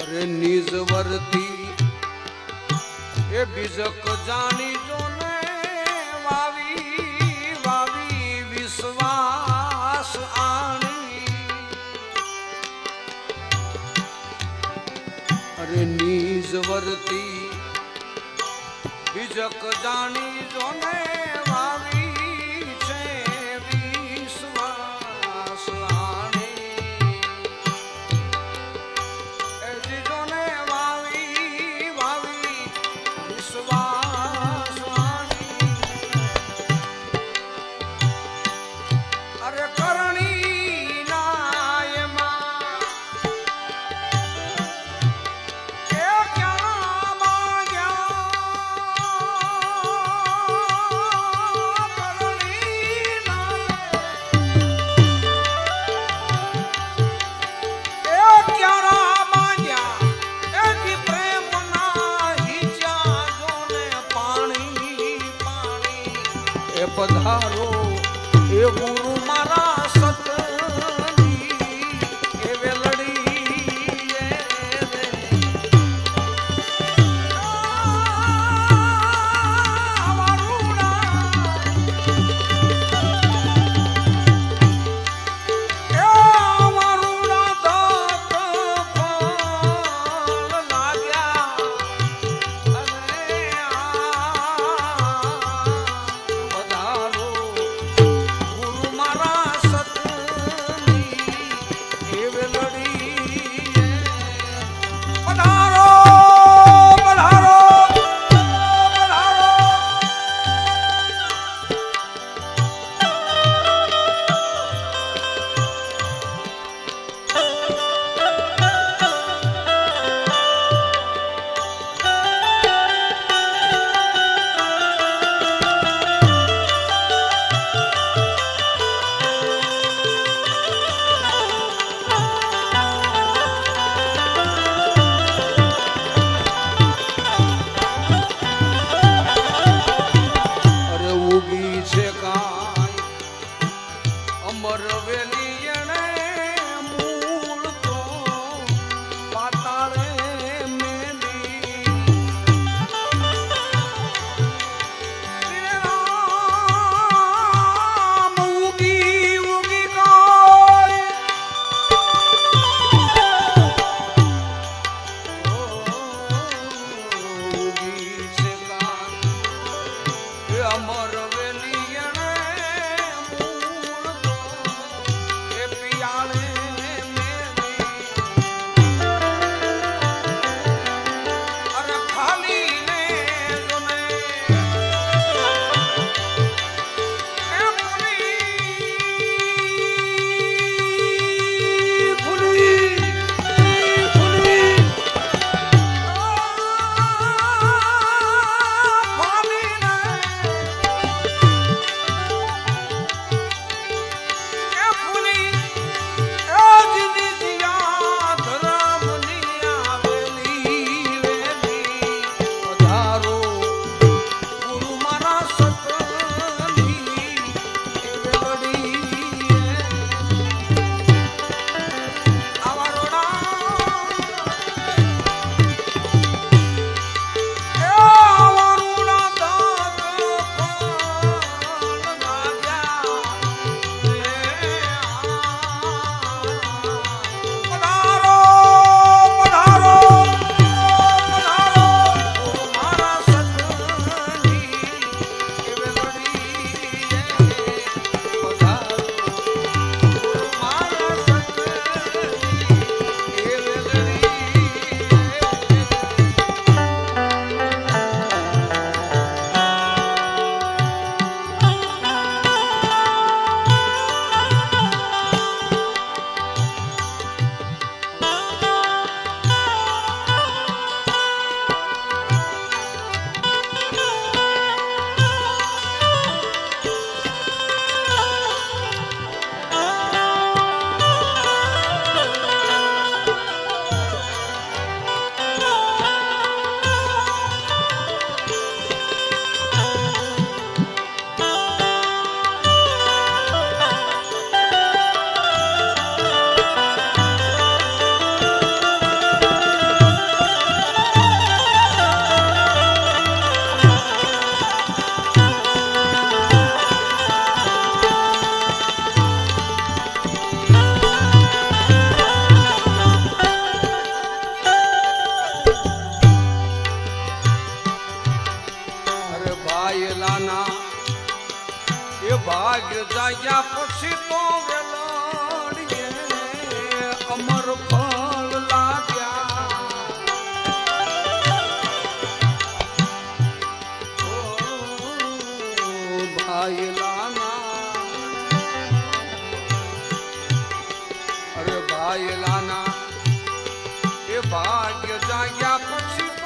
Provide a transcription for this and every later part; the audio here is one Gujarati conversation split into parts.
અરે નિજ વર્તી, એ બીજક જાણી જોને વાવી વાવી વિશ્વાસ આણી. અરે નિજ વર્તી, બીજક જાણી જોને વાવી એ પધારો એ ગુરુ ભાઈ લાના એ ભાગ્ય જાગ્યા પછી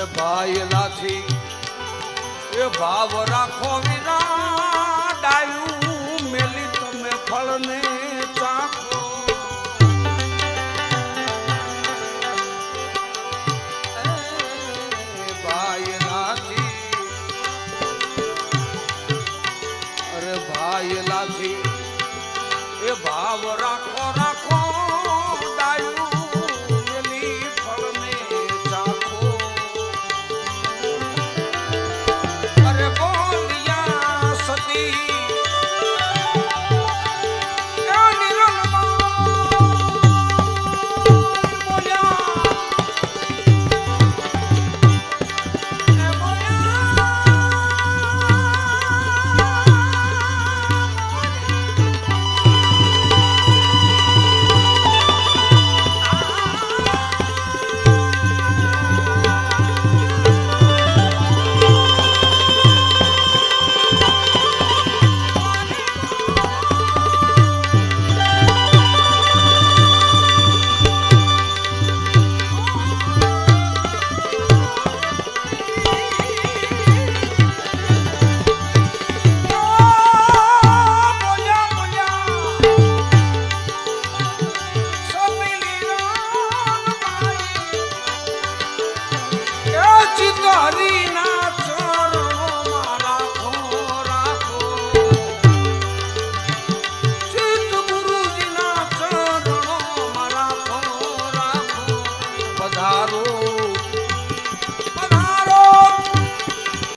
એ ભાઈ લાથી એ ભાવ રાખો વિના ડાયું મેલી તમે ફળને ચાખો. ભાઈ લાથી અરે ભાઈ લાથી એ ભાવ રાખો